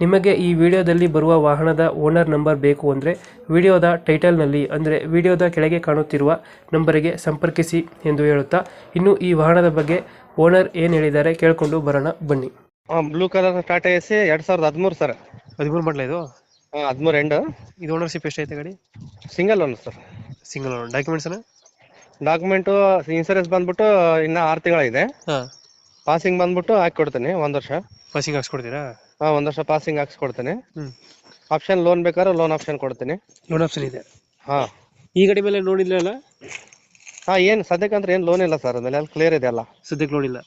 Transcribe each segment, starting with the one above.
ನಿಮಗೆ ಈ ವಿಡಿಯೋದಲ್ಲಿ ಬರುವ ವಾಹನದ ಓನರ್ ನಂಬರ್ ಬೇಕು ಅಂದರೆ ವಿಡಿಯೋದ ಟೈಟಲ್ನಲ್ಲಿ ಅಂದರೆ ವಿಡಿಯೋದ ಕೆಳಗೆ ಕಾಣುತ್ತಿರುವ ನಂಬರಿಗೆ ಸಂಪರ್ಕಿಸಿ ಎಂದು ಹೇಳುತ್ತಾ ಇನ್ನು ಈ ವಾಹನದ ಬಗ್ಗೆ ಓನರ್ ಏನು ಹೇಳಿದ್ದಾರೆ ಕೇಳಿಕೊಂಡು ಬರೋಣ ಬನ್ನಿ. Blue colour Tata A C ಎರಡು ಸಾವಿರದ ಹದಿಮೂರು ಸರ್. ಹದಿಮೂರು ಮಾಡಲ ಇದು? ಹದಿಮೂರು ಎಂಡು ಇದು ಓನರ್ಶಿಪ್ ಎಷ್ಟೈತೆ ಗಾಡಿ? Single one sir. Single owner documents document insurance ಬಂದ್ಬಿಟ್ಟು ಇನ್ನೂ ಆರು ತಿಂಗಳಿದೆ ಹಾಂ. ಪಾಸಿಂಗ್ ಬಂದ್ಬಿಟ್ಟು ಹಾಕಿ ಕೊಡ್ತೀನಿ ಒಂದು ವರ್ಷ. ಪಾಸಿಂಗ್ ಹಾಕ್ಸ್ಕೊಡ್ತೀರಾ? ಹಾ ಒಂದ್ ವರ್ಷ ಪಾಸಿಂಗ್ ಹಾಕ್ಸ್ಕೊಡ್ತೇನೆ. ಹ್ಮ್. ಆಪ್ಷನ್ ಲೋನ್ ಬೇಕಾದ್ರೆ ಲೋನ್ ಆಪ್ಷನ್ ಕೊಡ್ತೀನಿ. ಲೋನ್ ಆಪ್ಷನ್ ಇದೆ. ಹಾ. ಈ ಗಾಡಿ ಮೇಲೆ ನೋಡಿಲ್ಲ ಹಾ ಏನ್ ಸದ್ಯಕ್ಕೆ ಅಂದ್ರೆ ಏನ್ ಲೋನ್ ಇಲ್ಲ ಸರ್ ಅದ್ಮೇಲೆ ಅಲ್ಲಿ ಕ್ಲಿಯರ್ ಇದೆ ಅಲ್ಲ. ಸದ್ಯಕ್ಕೆ ನೋಡಿಲ್ಲ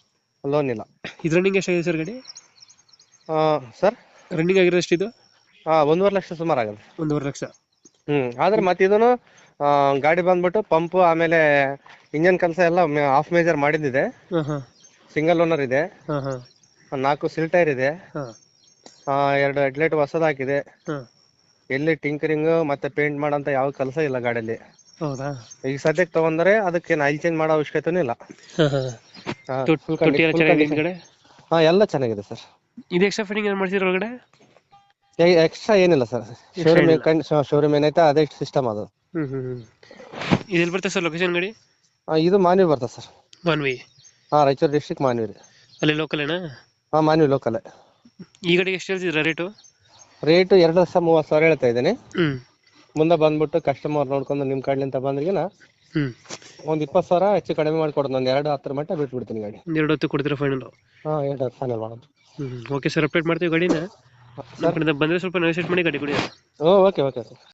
ಲೋನ್ ಇಲ್ಲ. ಇದು ರನ್ನಿಂಗ್ ಎಷ್ಟಾಗಿದೆ ಸರ್ ಗಾಡಿ? ಸರ್ ರನ್ನಿಂಗ್ ಆಗಿರೋ ಎಷ್ಟಿದು? ಹಾ ಒಂದೂವರೆ ಲಕ್ಷ ಸುಮಾರು ಆಗಲ್ಲ ಒಂದೂವರೆ ಲಕ್ಷ. ಹ್ಮ್ ಆದ್ರೆ ಮತ್ತೆ ಇದನ್ನು ಆ, ಗಾಡಿ ಬಂದ್ಬಿಟ್ಟು ಪಂಪ್ ಆಮೇಲೆ ಇಂಜನ್ ಕೆಲಸ ಎಲ್ಲ ಆಫ್ ಮೇಜರ್ ಮಾಡಿದ್ದಿದೆ. ಹಾಂ ಹಾಂ. ಸಿಂಗಲ್ ಓನರ್ ಇದೆ. ಹಾಂ ಹಾಂ. ನಾಲ್ಕು ಸಿಲ್ ಟೈರ್ ಇದೆ. ಹಾಂ. ಆ, ಎರಡು ಹೆಡ್ಲೈಟ್ ಹೊಸದ್ ಹಾಕಿದೆ ಹಾಂ. ಎಲ್ಲಿ ಟಿಂಕರಿಂಗ್ ಮತ್ತೆ ಪೇಂಟ್ ಮಾಡಂತ ಯಾವ ಕೆಲಸ ಇಲ್ಲ ಗಾಡಿಯಲ್ಲಿ ಹೌದಾ? ಈಗ ಸದ್ಯಕ್ಕೆ ತಗೊಂಡ್ರೆ ಅದಕ್ಕೆ ಆಯಿಲ್ ಚೇಂಜ್ ಮಾಡೋ ಅವಶ್ಯಕತೆನೂ ಇಲ್ಲ. ಹಾಂ ಹಾಂ. ಹಾ, ತೊಟ್- full ತೊಟ್ಟಿ ಎಲ್ಲ full ಚೆನ್ನಾಗಿದೆ condition. ಹಿಂದ್ಗಡೆ? ಹಾ ಎಲ್ಲ ಚೆನ್ನಾಗಿದೆ ಸರ್. ಇದು ಎಕ್ಸ್ಟ್ರಾ ಫಿಟ್ಟಿಂಗ್ ಏನು ಮಾಡ್ತೀರಾ ಒಳಗಡೆ? ಎಕ್ಸ್ಟ್ರಾ ಏನಿಲ್ಲ ಸರ್. ಶೋರೂಮ್ ಶೋರೂಮ್ ಏನೈತೆ ಅದೇ ಸಿಸ್ಟಮ್ ಅದು. ಹ್ಮ್ ಹ್ಮ್ ಹ್ಮ್. ಇದು ಎಲ್ಲಿ ಬರ್ತದೆ ಸರ್ ಲೊಕೇಶನ್ ಗಾಡಿ? ಆ, ಇದು ಮಾನ್ವಿ ಬರ್ತದೆ ಸರ್. ಮಾನ್ವಿ. ಹಾ ರಾಯಚೂರು ಡಿಸ್ಟ್ರಿಕ್ಟ್ ಮಾನ್ವಿ ರೀ. ಅಲ್ಲಿ ಲೋಕಲ್ ಏನಾ? ಹಾ ಮಾನ್ವಿ ಲೋಕಲ್ ಈ ಗಾಡಿಗೆ ಎಷ್ಟು ಹೇಳ್ತಿದ್ರ ರೇಟು? ರೇಟ್ ಎರಡು ಲಕ್ಷ ಮೂವತ್ತು ಸಾವಿರ ಹೇಳ್ತಾ ಇದ್ದೇನೆ. ಮುಂದೆ ಬಂದ್ಬಿಟ್ಟು ಕಸ್ಟಮರ್ ನೋಡ್ಕೊಂಡು ನಿಮ್ ಕಡೆಲಿಂದ ಬಂದ್ರಿಗಿನ? ಹ್ಮ್. ಒಂದ್ ಇಪ್ಪತ್ತು ಸಾವಿರ ಹೆಚ್ಚು ಕಡಿಮೆ ಮಾಡ್ಕೊಡೋದು ಒಂದ್ ಎರಡು ಹತ್ತರ ಮಟ್ಟ ಬಿಟ್ಬಿಡ್ತೀನಿ ಗಾಡಿ. ಒಂದು ಎರಡು ಹೊತ್ತು ಕೊಡ್ತೀರಾ ಫೈನಲ್ ಹಾ ಎರಡು ಹತ್ತು ಫೈನಲ್ ಮಾಡೋದು. ಹ್ಮ್ ಓಕೆ ಸರ್ ಅಪ್ಡೇಟ್ ಮಾಡ್ತೀವಿ ಗಾಡಿನ. ಬಂದ್ರೆ ಕಡೆಯಿಂದ ಬಂದರೆ ಸ್ವಲ್ಪ ನೆಗೋಷಿಯೇಟ್ ಮಾಡಿ ಗಾಡಿ ಕೊಡಿ. ಹ್ಞೂ ಓಕೆ ಓಕೆ